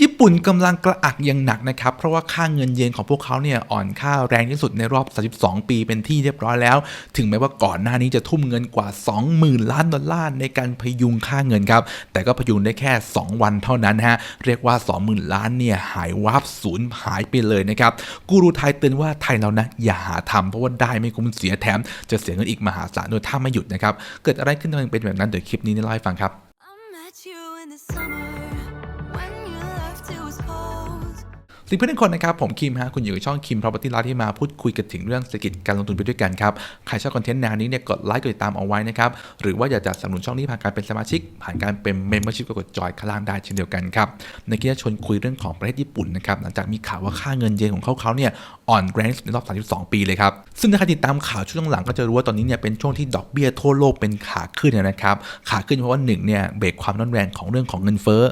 ญี่ปุ่นกำลังกระอักอย่างหนักนะครับ เพราะว่าค่าเงินเยนของพวกเขาเนี่ยอ่อนค่าแรงที่สุดในรอบ 32 ปีเป็นที่เรียบร้อยแล้ว ถึงแม้ว่าก่อนหน้านี้จะทุ่มเงินกว่า 20,000 ล้านดอลลาร์ในการพยุงค่าเงินครับ แต่ก็พยุงได้แค่ 2 วันเท่านั้นฮะ เรียกว่า 20,000 ล้านเนี่ยหายวับสูญหายไปเลยนะครับ กูรูไทยเตือนว่าไทยเรานะอย่าหาทำเพราะว่าได้ไม่คุ้มเสียแถม จะเสียเงินอีกมหาศาลโดยถ้าไม่หยุดนะครับ เกิดอะไรขึ้นทำไมเป็นแบบนั้นเดี๋ยวคลิปนี้เล่าให้ฟังครับ สวัสดีเพื่อนทุกคนนะครับ ผมคิมฮะคุณอยู่ช่องคิม property life ที่มาพูดคุยกันถึงเรื่องเศรษฐกิจการลงทุนไปด้วยกันครับ ใครชอบคอนเทนต์แนวนี้เนี่ยกดไลค์กดติดตามเอาไว้นะครับ หรือว่าอยากจะสนับสนุนช่องนี้ผ่านการเป็นสมาชิก ผ่านการเป็น membership ก็กดจอยข้างล่างได้เช่นเดียวกันครับในคลิปนี้ชวนคุยเรื่องของประเทศญี่ปุ่นนะครับหลังจากมีข่าวว่าค่าเงินเยนของเขาเขาเนี่ยอ่อนแรงในรอบ 32 ปีเลยครับซึ่งถ้าใครติดตามข่าวช่วงหลังก็จะรู้ว่าตอนนี้เนี่ยเป็นช่วงที่ดอกเบี้ยทั่วโลกเป็นขาขึ้นนะครับขาขึ้นเพราะว่าหนึ่งเนี่ยเบรกความร้อนแรงของเรื่องของเงินเฟ้อ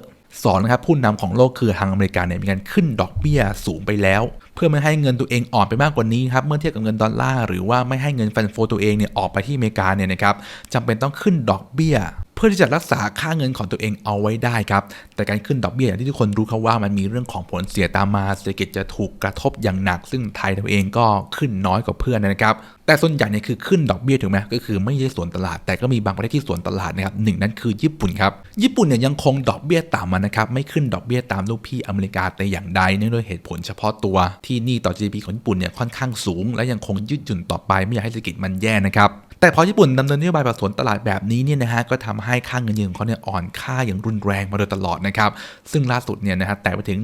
สองนะครับผู้นำของโลกคือทางอเมริกาเนี่ยมีการขึ้นดอกเบี้ยสูงไปแล้ว เพื่อไม่ให้เงินตัวเองอ่อนไปมากกว่านี้ครับเมื่อเทียบกับเงินดอลลาร์หรือว่าไม่ให้เงินฟันโฟตัวเองเนี่ยออกไปที่อเมริกาเนี่ยนะครับจำเป็นต้องขึ้นดอกเบี้ยเพื่อที่จะรักษาค่าเงินของตัวเองเอาไว้ได้ครับ แต่การขึ้นดอกเบี้ยอย่างที่ทุกคนรู้ครับว่ามันมีเรื่องของผลเสียตามมาเศรษฐกิจจะถูกกระทบอย่างหนัก ซึ่งไทยตัวเองก็ขึ้นน้อยกว่าเพื่อนนะครับ แต่ส่วนใหญ่เนี่ยคือขึ้นดอกเบี้ยถูกไหมก็คือไม่ใช่สวนตลาด แต่ก็มีบางประเทศที่สวนตลาดนะครับหนึ่งนั้นคือญี่ปุ่นครับ ญี่ปุ่นเนี่ยยังคงดอกเบี้ยต่ำมานะครับ ไม่ขึ้นดอกเบี้ยตามลูกพี่อเมริกาแต่อย่างใดเนื่องด้วยเหตุผลเฉพาะตัวที่หนี้ต่อ GDP ของญี่ปุ่นเนี่ยค่อนข้างสูง และยังคงยืดหยุ่นต่อไปไม่อยากให้เศรษฐกิจมันแย่นะครับแต่พอญี่ปุ่นดำเนินนโยบายผสวนตลาดแบบนี้เนี่ยนะฮะก็ทำให้ค่าเงินเยนของเขาเนี่ยอ่อนค่าอย่างรุนแรงมาโดยตลอดนะครับ ซึ่งล่าสุดเนี่ยนะฮะแต่ไปถึง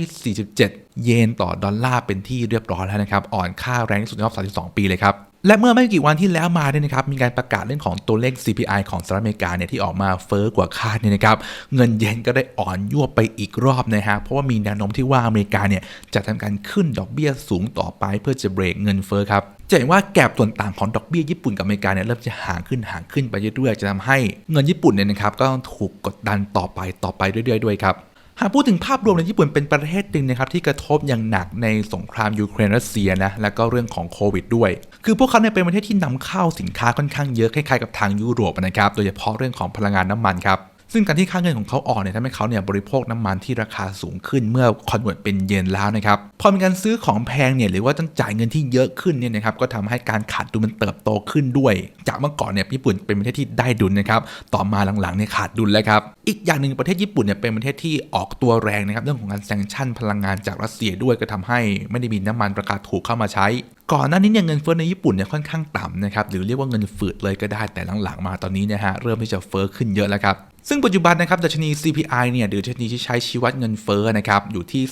147 เยนต่อดอลลาร์เป็นที่เรียบร้อยแล้วนะครับ อ่อนค่าแรงที่สุดในรอบ 32 ปีเลยครับ และเมื่อไม่กี่วันที่แล้วมาเนี่ยนะครับมีการประกาศเรื่องของตัวเลข CPI ของสหรัฐอเมริกาเนี่ยที่ออกมาเฟอ้อกว่าคาดเนี่ยนะครับเงินเยนก็ได้อ่อนยั่วไปอีกรอบนะฮะเพราะว่ามีแนวโน้มที่ว่าอเมริกาเนี่ยจะทำการขึ้นดอกเบี้ยสูงต่อไปเพื่อจะเบรกเงินเฟอ้อครับจะเห็นว่าแกลบส่วนต่างของดอกเบี้ยญี่ปุ่นกับอเมริกาเนี่ยเริ่มจะห่างขึ้นห่างขึ้นไปเรื่อยๆจะทำให้เงินญี่ปุ่นเนี่ยนะครับก็ต้องถูกกดดันต่อไปต่อไปเรื่อยๆด้วยครับ หากพูดถึงภาพรวมในญี่ปุ่นเป็นประเทศหนึ่งนะครับที่กระทบอย่างหนักในสงครามยูเครนรัสเซียนะและก็เรื่องของโควิดด้วย คือพวกเขาเนี่ยเป็นประเทศที่นำเข้าสินค้าค่อนข้างเยอะคล้ายๆกับทางยุโรปนะครับโดยเฉพาะเรื่องของพลังงานน้ำมันครับ ซึ่งการที่ค่าเงินของเขาอ่อนเนี่ยทำให้เขาเนี่ยบริโภคน้ำมันที่ราคาสูงขึ้นเมื่อคอนเวิร์ตเป็นเยนแล้วนะครับพอมีการซื้อของแพงเนี่ยหรือว่าต้องจ่ายเงินที่เยอะขึ้นเนี่ยนะครับก็ทำให้การขาดดุลมันเติบโตขึ้นด้วย จากเมื่อก่อนเนี่ยญี่ปุ่นเป็นประเทศที่ได้ดุลนะครับต่อมาหลังๆเนี่ยขาดดุลแล้วครับอีกอย่างหนึ่งประเทศญี่ปุ่นเนี่ยเป็นประเทศที่ออกตัวแรงนะครับเรื่องของการแซงชั่นพลังงานจากรัสเซียด้วยก็ทำให้ไม่ได้มีน้ำมันราคาถูกเข้ามาใช้ก่อนหน้านี้เนี่ยเงินเฟ้อในญี่ปุ่นเนี่ยค่อนข้างต่ำนะครับหรือเรียกว่าเงินฝืดเลยก็ได้แต่หลังๆมาตอนนี้เนี่ยฮะเริ่มที่จะเฟ้อขึ้นเยอะแล้วครับ ซึ่งปัจจุบันนะครับดัชนี CPI เนี่ยหรือดัชนีที่ใช้ชี้วัดเงินเฟ้อนะครับอยู่ที่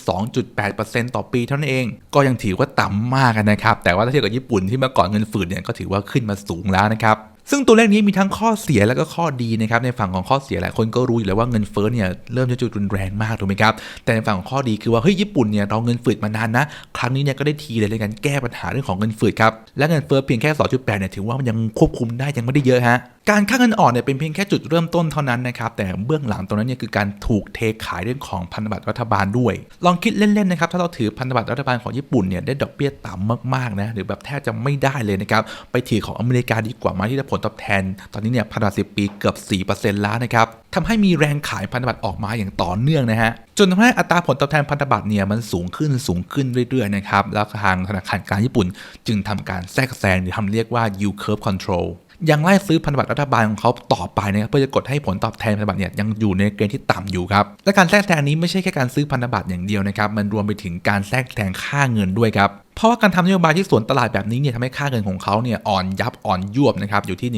2.8%ต่อปีเท่านั้นเอง ก็ยังถือว่าต่ำมากนะครับ แต่ว่าถ้าเทียบกับญี่ปุ่นที่เมื่อก่อนเงินฝืดเนี่ยก็ถือว่าขึ้นมาสูงแล้วนะครับซึ่งตัวเลขนี้มีทั้งข้อเสียแล้วก็ข้อดีนะครับในฝั่งของข้อเสียหลายคนก็รู้อยู่แล้วว่าเงินเฟ้อเนี่ยเริ่มจะจุดรุนแรงมากถูกไหมครับแต่ในฝั่งของข้อดีคือว่าเฮ้ยญี่ปุ่นเนี่ยเราเงินฝืดมานานนะครั้งนี้เนี่ยก็ได้ทีเลยในการแก้ปัญหาเรื่องของเงินฝืดครับและเงินเฟ้อเพียงแค่ 2.8เนี่ยถือว่ามันยังควบคุมได้ยังไม่ได้เยอะฮะการค่าเงินอ่อนเนี่ยเป็นเพียงแค่จุดเริ่มต้นเท่านั้นนะครับแต่เบื้องหลังตรงนั้นเนี่ยคือการถูกเทขายเรื่องของพันธบัตรรัฐบาลด้วย ลองคิดเล่นๆนะครับถ้าเราถือพันธบัตรรัฐบาลของญี่ปุ่นเนี่ยได้ดอกเบี้ยต่ำมากๆนะหรือแบบแทบจะไม่ได้เลยนะครับไปถือของอเมริกาดีกว่ามาที่ได้ผลตอบแทน ตอนนี้เนี่ยพันธบัตร10ปีเกือบ 4%แล้วนะครับทำให้มีแรงขายพันธบัตรออกมาอย่างต่อเนื่องนะฮะจนทำให้อัตราผลตอบแทนพันธบัตรเนี่ยมันสูงขึ้นสูงขึ้นเรื่อยๆนะครับแล้วทางธนาคารกลางญี่ปุ่น จึงทำการแทรกแซงหรือทำเรียกว่า yield curve control ยังไล่ซื้อพันธบัตรรัฐบาลของเขาต่อไปนะครับเพื่อจะกดให้ผลตอบแทนพันธบัตรเนี่ยยังอยู่ในเกณฑ์ที่ต่ำอยู่ครับและการแทรกแซงนี้ไม่ใช่แค่การซื้อพันธบัตรอย่างเดียวนะครับมันรวมไปถึงการแทรกแซงค่าเงินด้วยครับเพราะว่าการทำนโยบายที่สวนตลาดแบบนี้เนี่ยทำให้ค่าเงินของเขาเนี่ยอ่อนยับอ่อนยวบนะครับอยู่ที่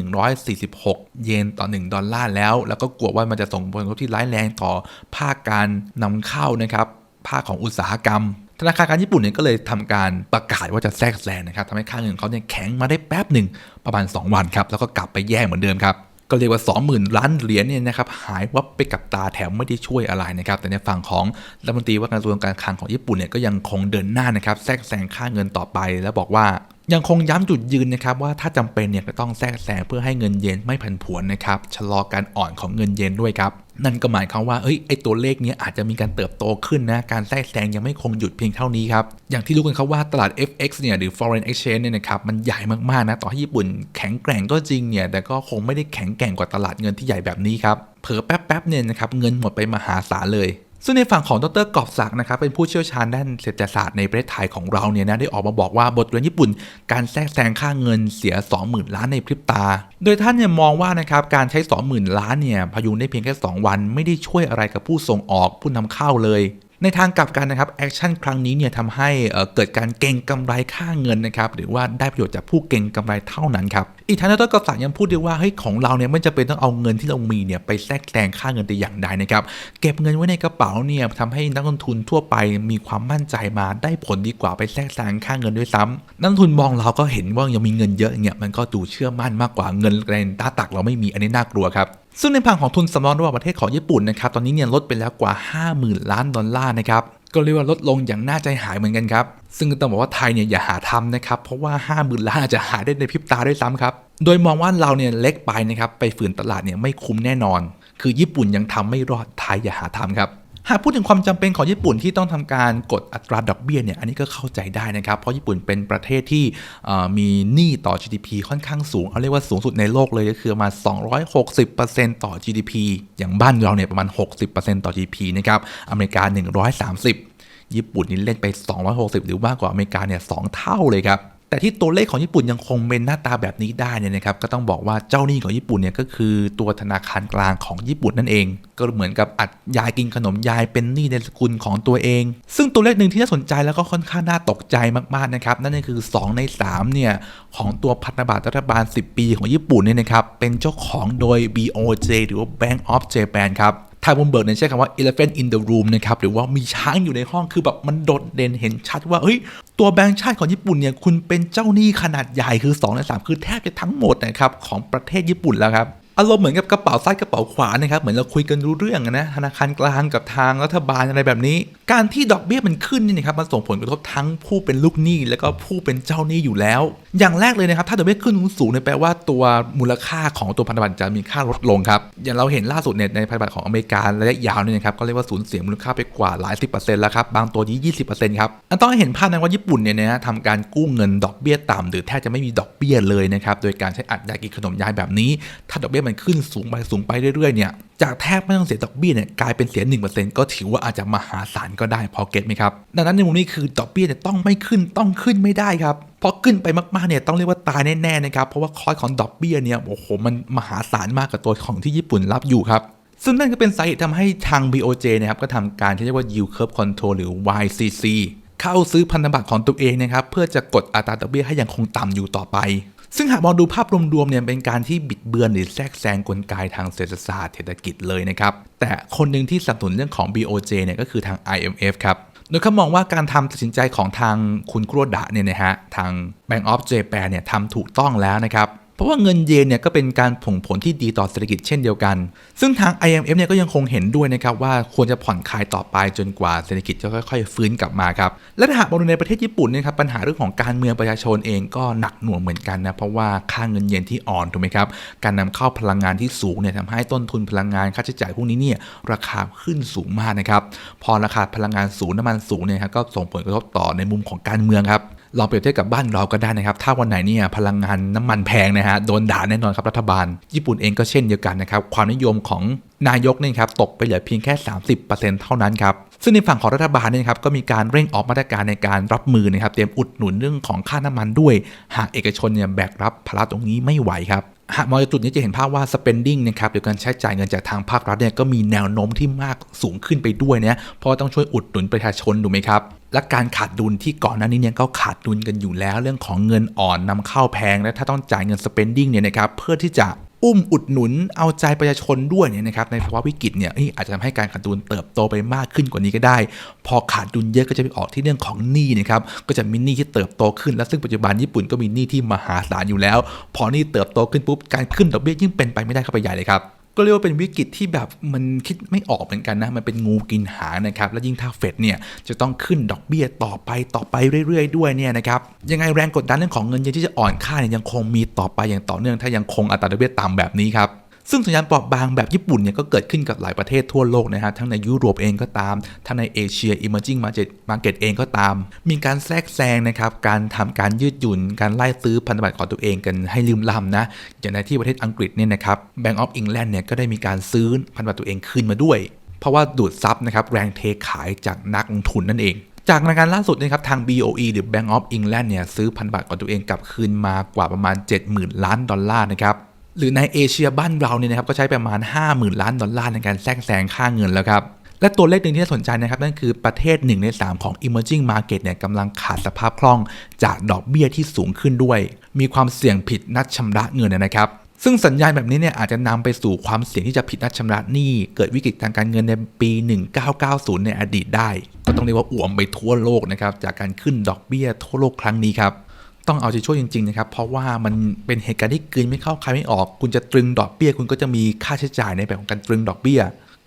146 เยนต่อ 1 ดอลลาร์แล้ว แล้วก็กลัวว่ามันจะส่งผลกระทบที่ร้ายแรงต่อภาคการนำเข้านะครับภาคของอุตสาหกรรม ธนาคารการญี่ปุ่นเนี่ยก็เลยทำการประกาศว่าจะแทรกแซงนะครับทำให้ค่าเงินเขาเนี่ยแข็งมาได้แป๊บหนึ่งประมาณ 2 วันครับแล้วก็กลับไปแย่เหมือนเดิมครับก็เรียกว่า 20,000 ล้านเหรียญเนี่ยนะครับหายวับไปกับตาแถมไม่ได้ช่วยอะไรนะครับแต่ในฝั่งของรัฐมนตรีว่าการกระทรวงการคลังของญี่ปุ่นเนี่ยก็ยังคงเดินหน้านะครับแทรกแซงค่าเงินต่อไป แล้วบอกว่า ยังคงย้ำจุดยืนนะครับว่าถ้าจำเป็นเนี่ยก็ต้องแทรกแซงเพื่อให้เงินเยนไม่ผันผวนนะครับชะลอการอ่อนของเงินเยนด้วยครับนั่นก็หมายความว่าเอ้ยไอตัวเลขเนี้ยอาจจะมีการเติบโตขึ้นนะการแทรกแซงยังไม่คงหยุดเพียงเท่านี้ครับอย่างที่รู้กันครับว่าตลาด FX เนี่ยหรือ foreign exchange เนี่ยนะครับมันใหญ่มากๆนะต่อให้ญี่ปุ่นแข็งแกร่งก็จริงเนี่ยแต่ก็คงไม่ได้แข็งแกร่งกว่าตลาดเงินที่ใหญ่แบบนี้ครับเผลอแป๊บๆเนี่ยนะครับเงินหมดไปมหาศาลเลย ซึ่งในฝั่งของดรกอบศักดิ์นะครับเป็นผู้เชี่ยวชาญด้านเศรษฐศาสตร์ในประเทศไทยของเราเนี่ยนะได้ออกมาบอกว่าบทเรียนญี่ปุ่น การแทรกแซงค่าเงินเสีย 20,000 ล้านในพริบตา โดยท่านเนี่ยมองว่านะครับการใช้ 20,000 ล้านเนี่ยพยุงได้เพียงแค่ 2 วัน ไม่ได้ช่วยอะไรกับผู้ส่งออกผู้นำเข้าเลยในทางกลับกันนะครับแอคชั่นครั้งนี้เนี่ยทำให้เเกิดการเก็งกำไรค่าเงินนะครับหรือว่าได้ประโยชน์จากผู้เก็งกำไรเท่านั้นครับ อีกทั้งดรกศักดิ์ยังพูดด้วยว่าเฮ้ยของเราเนี่ยไม่จำเป็นต้องเอาเงินที่เรามีเนี่ยไปแทรกแซงค่าเงินแต่อย่างใดนะครับเก็บเงินไว้ในกระเป๋าเนี่ยทำให้นักลงทุนทั่วไปมีความมั่นใจมาได้ผลดีกว่าไปแทรกแซงค่าเงินด้วยซ้ำนักทุนมองเราก็เห็นว่ายังมีเงินเยอะเงี้ยมันก็ดูเชื่อมั่นมากกว่าเงินในหน้าตักเราไม่มีอันนี้น่ากลัวครับซึ่งในฝั่งของทุนสำรองระหว่างประเทศของญี่ปุ่นนะครับตอนนี้เนี่ยลดไปแล้วกว่า 50,000 ล้านดอลลาร์นะครับก็เรียกว่าลดลงอย่างน่าใจหายเหมือนกันครับ ซึ่งต้องบอกว่าไทยเนี่ยอย่าหาทำนะครับ เพราะว่า 50,000ล้านอาจจะหาได้ในพริบตาด้วยซ้ำครับ โดยมองว่าเราเนี่ยเล็กไปนะครับ ไปฝืนตลาดเนี่ยไม่คุ้มแน่นอน คือญี่ปุ่นยังทำไม่รอด ไทยอย่าหาทำครับ หากพูดถึงความจำเป็นของญี่ปุ่นที่ต้องทำการกดอัตราดอกเบี้ยเนี่ย อันนี้ก็เข้าใจได้นะครับ เพราะญี่ปุ่นเป็นประเทศที่มีหนี้ต่อ GDP ค่อนข้างสูง เอาเรียกว่าสูงสุดในโลกเลยก็คือประมา 260%ต่อ GDP อย่างบ้านเราเนี่ยประมาณ 60%ต่อ GDP นะครับ อเมริกา 130 ญี่ปุ่นนี่เล่นไป 260 หรือมากกว่าอเมริกาเนี่ยสองเท่าเลยครับแต่ที่ตัวเลขของญี่ปุ่นยังคงเป็นหน้าตาแบบนี้ได้เนี่ยนะครับก็ต้องบอกว่าเจ้าหนี้ของญี่ปุ่นเนี่ยก็คือตัวธนาคารกลางของญี่ปุ่นนั่นเอง ก็เหมือนกับอัดยายกินขนมยายเป็นหนี้ในสกุลของตัวเอง ซึ่งตัวเลขหนึ่งที่น่าสนใจแล้วก็ค่อนข้างน่าตกใจมากๆนะครับนั่นก็คือ 2 ใน3เนี่ยของตัวพันธบัตรรัฐบาล 10 ปีของญี่ปุ่นเนี่ยนะครับเป็นเจ้าของโดย BOJ หรือว่า Bank of Japan ครับ ทางบมเบิร์กเนี่ยใช้คำว่า elephant in the room นะครับหรือว่ามีช้างอยู่ในห้องคือแบบมันโดดเด่นเห็นชัดว่าเฮ้ยตัวแบงก์ชาติของญี่ปุ่นเนี่ยคุณเป็นเจ้าหนี้ขนาดใหญ่คือ2ใน3คือแทบจะทั้งหมดนะครับของประเทศญี่ปุ่นแล้วครับ อารมณ์เหมือนกับกระเป๋าซ้ายกระเป๋าขวานะครับเหมือนเราคุยกันรู้เรื่องนะธนาคารกลางกับทางรัฐบาลอะไรแบบนี้ การที่ดอกเบี้ยมันขึ้นนี่นะครับมันส่งผลกระทบทั้งผู้เป็นลูกหนี้ แล้วก็ผู้เป็นเจ้าหนี้อยู่แล้ว อย่างแรกเลยนะครับถ้าดอกเบี้ยขึ้นสูงเนี่ยแปลว่าตัวมูลค่าของตัวพันธบัตรจะมีค่าลดลงครับอย่างเราเห็นล่าสุดเนี่ยในพันธบัตรของอเมริการะยะยาวเนี่ยนะครับก็เรียกว่าสูญเสียมูลค่าไปกว่าหลายสิบเปอร์เซ็นต์แล้วครับบางตัวนี้ยี่สิบเปอร์เซ็นต์ครับอันต้องเห็นภาพนะว่าญี่ปุ่นเนี่ยนะทำการกู้เงินดอกเบี้ยต่ำหรือแทบจะไม่มีดอกเบี้ยเลยนะครับโดยการใช้อัดยากินขนมยายแบบนี้ถ้าดอกเบี้ยมันขึ้นสูงไปสูงไปเรื่อยๆเนี่ยจากแทบไม่ต้องเสียดอกเบี้ยเนี่ยกลายเป็นเสีย 1%ก็ถือว่าอาจจะมหาศาลก็ได้พอเก็ตไหมครับ ดังนั้นในมุมนี้คือดอกเบี้ยเนี่ยต้องไม่ขึ้นต้องขึ้นไม่ได้ครับพราะขึ้นไปมากๆเนี่ยต้องเรียกว่าตายแน่ๆนะครับเพราะว่าคอยของดอกเบี้ยเนี่ยโอ้โหมันมหาศาลมากกับตัวของที่ญี่ปุ่นรับอยู่ครับซึ่งนั่นก็เป็นสาเหตุทำให้ทาง BOJ นะครับก็ทำการที่เรียกว่า yield curve control หรือ YCC เข้าซื้อพันธบัตรของตัวเองนะครับเพื่อจะกดอัตราดอกเบี้ยให้ยังคงต่ำอยู่ต่อไป ซึ่งหากมองดูภาพรวมๆเนี่ยเป็นการที่บิดเบือนหรือแทรกแซงกลไกทางเศรษฐศาสตร์เศรษฐกิจเลยนะครับ แต่คนหนึ่งที่สนับสนุนเรื่องของ BOJ เนี่ยก็คือทาง IMF ครับโดยเขามองว่าการทำตัดสินใจของทางคุณครัวดะเนี่ยนะฮะทาง Bank of Japan เนี่ยทำถูกต้องแล้วนะครับ เพราะว่าเงินเยนเนี่ยก็เป็นการผงผลที่ดีต่อเศรษฐกิจเช่นเดียวกัน ซึ่งทาง IMF เนี่ยก็ยังคงเห็นด้วยนะครับว่าควรจะผ่อนคลายต่อไปจนกว่าเศรษฐกิจจะค่อยๆ ฟื้นกลับมาครับ และถ้าหากมองดูในประเทศญี่ปุ่นเนี่ยครับปัญหาเรื่องของการเมืองประชาชนเองก็หนักหน่วงเหมือนกันนะเพราะว่าค่าเงินเยนที่อ่อนถูกไหมครับการนำเข้าพลังงานที่สูงเนี่ยทำให้ต้นทุนพลังงานค่าใช้จ่ายพวกนี้เนี่ยราคาขึ้นสูงมากนะครับพอราคาพลังงานสูงน้ำมันสูงเนี่ยครับก็ส่งผลกระทบต่อในมุมของการเมืองครับ ลองเปรียบเทียบกับบ้านเราก็ได้นะครับ ถ้าวันไหนเนี่ยพลังงานน้ำมันแพงนะฮะโดนด่าแน่นอนครับรัฐบาล ญี่ปุ่นเองก็เช่นเดียวกันนะครับ ความนิยมของนายกนี่ครับตกไปเหลือเพียงแค่ 30%เท่านั้นครับ ซึ่งในฝั่งของรัฐบาลเนี่ยครับก็มีการเร่งออกมาตรการในการรับมือนะครับเตรียมอุดหนุนเรื่องของค่าน้ำมันด้วย หากเอกชนเนี่ยแบกรับภาระตรงนี้ไม่ไหวครับหากมองจากจุดนี้จะเห็นภาพว่า spending นะครับหรือการใช้จ่ายเงินจากทางภาครัฐเนี่ยก็มีแนวโน้มที่มากสูงขึ้นไปด้วยนะเพราะต้องช่วยอุดหนุนประชาชนถูกไหมครับ และการขาดดุลที่ก่อนหน้านี้เนี่ยก็ขาดดุลกันอยู่แล้ว เรื่องของเงินอ่อนนำเข้าแพงและถ้าต้องจ่ายเงิน spending เนี่ยนะครับเพื่อที่จะอุ้มอุดหนุนเอาใจประชาชนด้วยเนี่ยนะครับในภาวะวิกฤตเนี่ยเอ้ยอาจจะทำให้การขาดดุลเติบโตไปมากขึ้นกว่านี้ก็ได้ พอขาดดุลเยอะก็จะไปออกที่เรื่องของหนี้นะครับก็จะมีหนี้ที่เติบโตขึ้นและซึ่งปัจจุบันญี่ปุ่นก็มีหนี้ที่มหาศาลอยู่แล้ว พอหนี้เติบโตขึ้นปุ๊บการขึ้นดอกเบี้ยยิ่งเป็นไปไม่ได้เข้าไปใหญ่เลยครับ ก็เรียกว่าเป็นวิกฤตที่แบบมันคิดไม่ออกเหมือนกันนะ มันเป็นงูกินหางนะครับ และยิ่งถ้าเฟดเนี่ยจะต้องขึ้นดอกเบี้ยต่อไปต่อไปเรื่อยๆ ด้วยเนี่ยนะครับ ยังไงแรงกดดันเรื่องของเงินเยนที่จะอ่อนค่าเนี่ยยังคงมีต่อไปอย่างต่อเนื่อง ถ้ายังคงอัตราดอกเบี้ยต่ำแบบนี้ครับ ซึ่งสัญญาณเปราะบางแบบญี่ปุ่นเนี่ยก็เกิดขึ้นกับหลายประเทศทั่วโลกนะฮะทั้งในยุโรปเองก็ตาม ทั้งในเอเชีย emerging market market เองก็ตาม มีการแทรกแซงนะครับการทำการยืดหยุ่น การไล่ซื้อพันธบัตรของตัวเองกันให้ลืมลำนะอย่างในที่ประเทศอังกฤษเนี่ยนะครับ Bank of England เนี่ยก็ได้มีการซื้อพันธบัตรตัวเองคืนมาด้วย เพราะว่าดูดซับนะครับแรงเทขายจากนักลงทุนนั่นเองจากรายงานล่าสุดนะครับทาง BOE หรือ Bank of England เนี่ยซื้อพันธบัตรของตัวเองกลับคืนมากว่าประมาณ 70,000 ล้านดอลลาร์นะครับ หรือในเอเชียบ้านเราเนี่ยนะครับก็ใช้ประมาณ 50,000 ล้านดอลลาร์ในการแทรกแซงค่าเงินแล้วครับและตัวเลขหนึ่งที่น่าสนใจนะครับ นั่นคือประเทศ 1 ใน 3 ของ emerging market เนี่ยกำลังขาดสภาพคล่องจากดอกเบี้ยที่สูงขึ้นด้วย มีความเสี่ยงผิดนัดชำระเงินนะครับ ซึ่งสัญญาณแบบนี้เนี่ยอาจจะนำไปสู่ความเสี่ยงที่จะผิดนัดชำระหนี้ เกิดวิกฤตทางการเงินในปี 1990 ในอดีตได้ ก็ต้องเรียกว่าอ่วมไปทั่วโลกนะครับจากการขึ้นดอกเบี้ยทั่วโลกครั้งนี้ครับ ต้องเอาใจช่วยจริงๆนะครับ เพราะว่ามันเป็นเหตุการณ์ที่กลืนไม่เข้าใครไม่ออก คุณจะตรึงดอกเบี้ย คุณก็จะมีค่าใช้จ่ายในแบบของการตรึงดอกเบี้ย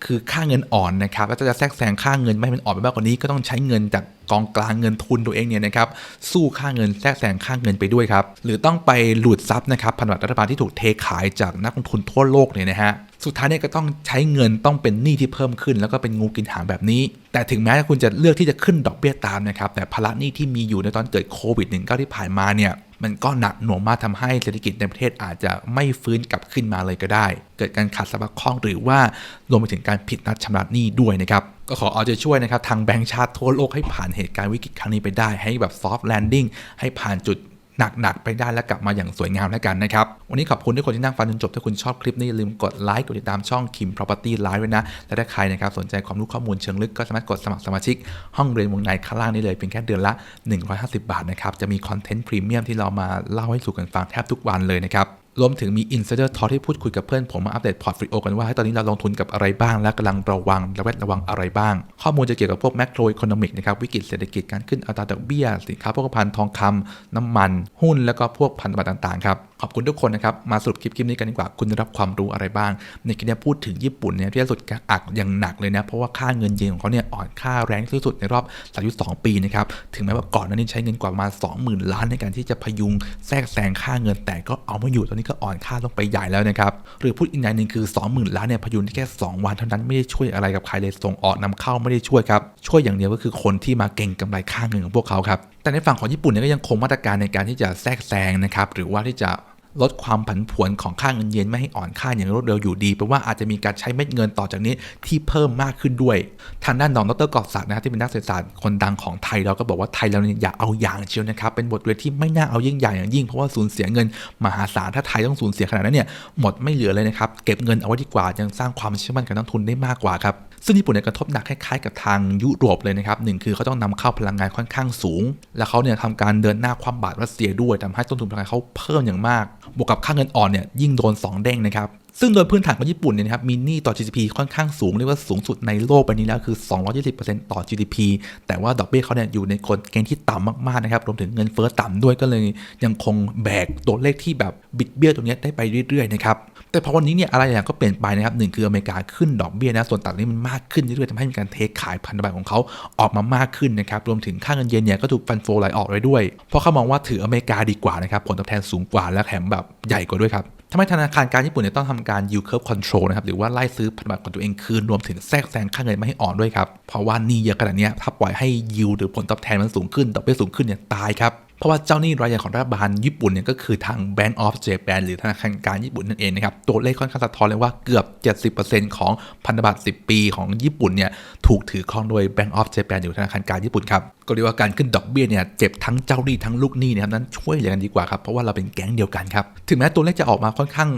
คือค่าเงินอ่อนนะครับแล้วจะแทรกแซงค่าเงินไม่ให้มันอ่อนไปมากกว่านี้ก็ต้องใช้เงินจากกองกลางเงินทุนตัวเองเนี่ยนะครับสู้ค่าเงินแทรกแซงค่าเงินไปด้วยครับหรือต้องไปหลุดซับนะครับพันธบัตรรัฐบาลที่ถูกเทขายจากนักลงทุนทั่วโลกเนี่ยนะฮะสุดท้ายเนี่ยก็ต้องใช้เงินต้องเป็นหนี้ที่เพิ่มขึ้น แล้วก็เป็นงูกินหางแบบนี้ แต่ถึงแม้คุณจะเลือกที่จะขึ้นดอกเบี้ยตามนะครับแต่ภาระหนี้ที่มีอยู่ในตอนเกิดโควิด -19 ที่ผ่านมาเนี่ย มันก็หนักหน่วงมากทำให้เศรษฐกิจในประเทศอาจจะไม่ฟื้นกลับขึ้นมาเลยก็ได้ เกิดการขาดสภาพคล่องหรือว่ารวมไปถึงการผิดนัดชำระหนี้ด้วยนะครับก็ขอเอาใจช่วยนะครับทางแบงก์ชาติทั่วโลกให้ผ่านเหตุการณ์วิกฤตครั้งนี้ไปได้ ให้แบบซอฟต์แลนดิ้งให้ผ่านจุด หนักๆไปได้และกลับมาอย่างสวยงามแล้วกันนะครับ วันนี้ขอบคุณทุกคนที่นั่งฟังจนจบ ถ้าคุณชอบคลิปนี้ลืมกดไลค์กดติดตามช่องคิม Property Live ไว้นะ และถ้าใครนะครับสนใจความรู้ข้อมูลเชิงลึกก็สามารถกดสมัครสมาชิก ห้องเรียนวงในข้างล่างนี้เลยเพียงแค่เดือนละ 150 บาทนะครับจะมีคอนเทนต์พรีเมียมที่เรามาเล่าให้สู่กันฟังแทบทุกวันเลยนะครับ รวมถึงมี Insider Talk ที่พูดคุยกับเพื่อนผมมาอัปเดตพอร์ตฟลิโอกันว่าให้ตอนนี้เราลงทุนกับอะไรบ้าง และกำลังระวังระแวดระวังอะไรบ้าง ข้อมูลจะเกี่ยวกับพวกแม c โ o อีโคโนมิกนะครับวิกฤตเศรษฐกิจการขึ้นอัตราดอกเบี้ย สินค้าโภคภัณฑ์ทองคำน้ำมัน หุ้นแล้วก็พวกพันธบัตรต่างๆครับขอบคุณทุกคนนะครับ มาสรุปคลิปคลิปนี้กันดีกว่า คุณได้รับความรู้อะไรบ้าง ในคลิปนี้พูดถึงญี่ปุ่นเนี่ยที่สุดอักอย่างหนักเลยนะ เพราะว่าค่าเงินเยนของเขาเนี่ยอ่อนค่าแรงที่สุดในรอบ32ปีนะครับ ถึงแม้ว่าก่อนหน้นี้ใช้เงินกว่าประมาณ20,000 ล้านในการที่จะพยุงแทรกแซงค่าเงิน แต่ก็เอาไม่อยู่ ตอนนี้ก็อ่อนค่าลงไปใหญ่แล้วนะครับ หรือพูดอีกอย่างหนึ่งคือ 20,000 ล้านเนี่ยพยุงได้แค่ 2 วันเท่านั้นไม่ได้ช่วยอะไรกับใครเลย ส่งออกนำเข้าไม่ได้ช่วยครับ ช่วยอย่างเดียวก็คือคนที่มาเก่งกำไรค่าเงินของพวกเขาครับ แต่ในฝั่งของญี่ปุ่นเนี่ยก็ยังคงมาตรการในการที่จะแทรกแซงนะครับ หรือว่าที่จะ ลดความผันผวนของค่าเงินเยนไม่ให้อ่อนค่าอย่างรวดเร็วอยู่ดีแปลว่าอาจจะมีการใช้เม็ดเงินต่อจากนี้ที่เพิ่มมากขึ้นด้วย ทางด้านของดรกอบศักดิ์นะครับที่เป็นนักเศรษฐศาสตร์คนดังของไทยเราก็บอกว่าไทยเราเนี่ยอย่าเอาอย่างเชียวนะครับเป็นบทเรียนที่ไม่น่าเอายิ่งใหญ่อย่างยิ่งเพราะว่าสูญเสียเงินมหาศาลถ้าไทยต้องสูญเสียขนาดนั้นเนี่ยหมดไม่เหลือเลยนะครับเก็บเงินเอาไว้ดีกว่ายังสร้างความเชื่อมั่นกับนักลงทุนได้มากกว่าครับ ซึ่งญี่ปุ่นเนี่ยกระทบหนักคล้ายๆกับทางยุโรปเลยนะครับหนึ่งคือเขาต้องนำเข้าพลังงานค่อนข้างสูง และเขาเนี่ยทำการเดินหน้าความบาตรรัสเซียด้วยทำให้ต้นทุนพลังงานเขาเพิ่มอย่างมาก บวกกับค่าเงินอ่อนเนี่ยยิ่งโดน 2 เด้งนะครับ ซึ่งโดยพื้นฐานของญี่ปุ่นเนี่ยนะครับมีหนี้ต่อ GDP ค่อนข้างสูงเรียกว่าสูงสุดในโลกใบนี้แล้วคือ 220%ต่อ GDP แต่ว่าดอกเบี้ยเขาเนี่ยอยู่ในกฎเกณฑ์ที่ต่ำมากๆนะครับรวมถึงเงินเฟ้อต่ำด้วยก็เลยยังคงแบกตัวเลขที่แบบบิดเบี้ยวตรงนี้ได้ไปเรื่อยๆนะครับแต่พอวันนี้เนี่ยอะไรอย่างก็เปลี่ยนไปนะครับหนึ่งคืออเมริกาขึ้นดอกเบี้ยนะส่วนต่างนี้มันมากขึ้นเรื่อยๆทำให้มีการเทขายพันธบัตรของเขาออกมามากขึ้นนะครับรวมถึงค่าเงินเยนเนี่ยก็ถูกฟันโฟไหลออกไปด้วย เพราะเขามองว่าถืออเมริกาดีกว่านะครับผลตอบแทนสูงกว่าและแถมแบบใหญ่กว่าด้วยครับ ทำให้ธนาคารการญี่ปุ่นเนี่ยต้องทำการ yield curve control นะครับ หรือว่าไล่ซื้อพันธบัตรของตัวเองคืน รวมถึงแทรกแซงค่าเงินไม่ให้อ่อนด้วยครับ เพราะว่านี่เยอะขนาดนี้ถ้าปล่อยให้ yield หรือผลตอบแทนมันสูงขึ้นดอกเบี้ยสูงขึ้นเนี่ยตายครับ เพราะว่าเจ้าหนี้รายใหญ่ของรัฐบาลญี่ปุ่นเนี่ยก็คือทาง Bank of Japan หรือธนาคารกลางญี่ปุ่นนั่นเองนะครับ ตัวเลขค่อนข้างสะท้อนเลยว่าเกือบ 70%ของพันธบัตร 10 ปีของญี่ปุ่นเนี่ยถูกถือครองโดย Bank of Japan อยู่ธนาคารกลางญี่ปุ่นครับ ก็เรียกว่าการขึ้นดอกเบี้ยเนี่ยเจ็บทั้งเจ้าหนี้ทั้งลูกหนี้นะครับนั้นช่วยเหลือกันดีกว่าครับเพราะว่าเราเป็นแก๊งเดียวกันครับถึงแม้ตัวเลขจะออกมาค่อนข้าง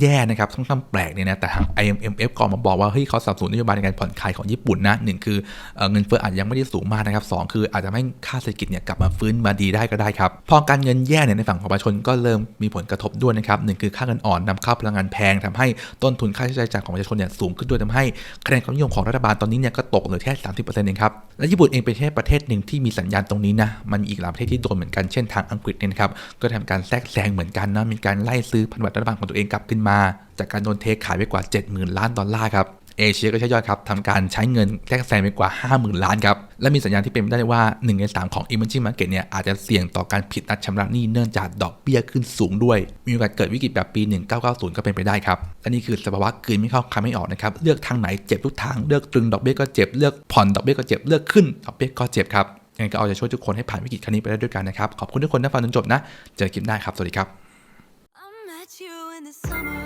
แย่นะครับค่อนข้างแปลกเนี่ยนะแต่ทาง IMF ก็ออกมาบอกว่าเฮ้ยเขาสนับสนุนนโยบายในการผ่อนคลายของญี่ปุ่นนะหนึ่งคือเอเงินเฟ้ออาจจะยังไม่ได้สูงมากนะครับสองคืออาจจะทำให้ค่าเศรษฐกิจเนี่ยกลับมาฟื้นมาดีได้ก็ได้ครับพอการเงินแย่เนี่ยในฝั่งของประชาชนก็เริ่มมีผลกระทบด้วยนะครับหนึ่งคือค่าเงินอ่อนนำเข้าพลังงานแพงทำให้ต้นทุนค่าใช้จ่ายของประชาชนเนี่ยสูงขึ้นด้วยทำให้คะแนนความนิยมของรัฐบาลตอนนี้เนี่ยก็ตกเหลือแค่30%เปอร์เซ็นต์เองครับและญี่ปุ่นเองเป็นแค่ประเทศหนึ่งที่มีสัญญาณตรงนี้นะมันมีอีกหลายประเทศที่โดนเหมือนกันเช่นทางอังกฤษเนี่ยนะครับก็ทำการแทรกแซงเหมือนกันนะมีการไล่ซื้อพันธบัตรรัฐบาลของตัวเองกลับขึ้นมา จากการโดนเทขายไปกว่า 70,000 ล้านดอลลาร์ครับเอเชียก็ใช้ย่อยครับทำการใช้เงินแทรกแซงไปกว่า 50,000 ล้านครับ และมีสัญญาณที่เป็นไปได้ว่า 1 ใน 3 ของ emerging market เนี่ยอาจจะเสี่ยงต่อการผิดนัดชำระหนี้เนื่องจากดอกเบี้ยขึ้นสูงด้วย มีโอกาสเกิดวิกฤตแบบปี 1990 ก็เป็นไปได้ครับ และนี่คือสภาวะกลืนไม่เข้าคายไม่ออกนะครับ เลือกทางไหนเจ็บทุกทางเลือกตรึงดอกเบี้ยก็เจ็บเลือกผ่อนดอกเบี้ยก็เจ็บเลือกขึ้นดอกเบี้ยก็เจ็บครับยังไงก็เอาใจช่วยทุกคนให้ผ่านวิกฤตครั้งนี้ไปได้ด้วยกันนะครับขอบคุณทุกคนที่ฟังจนจบนะ เจอคลิปหน้าครับสวัสดีครับ summer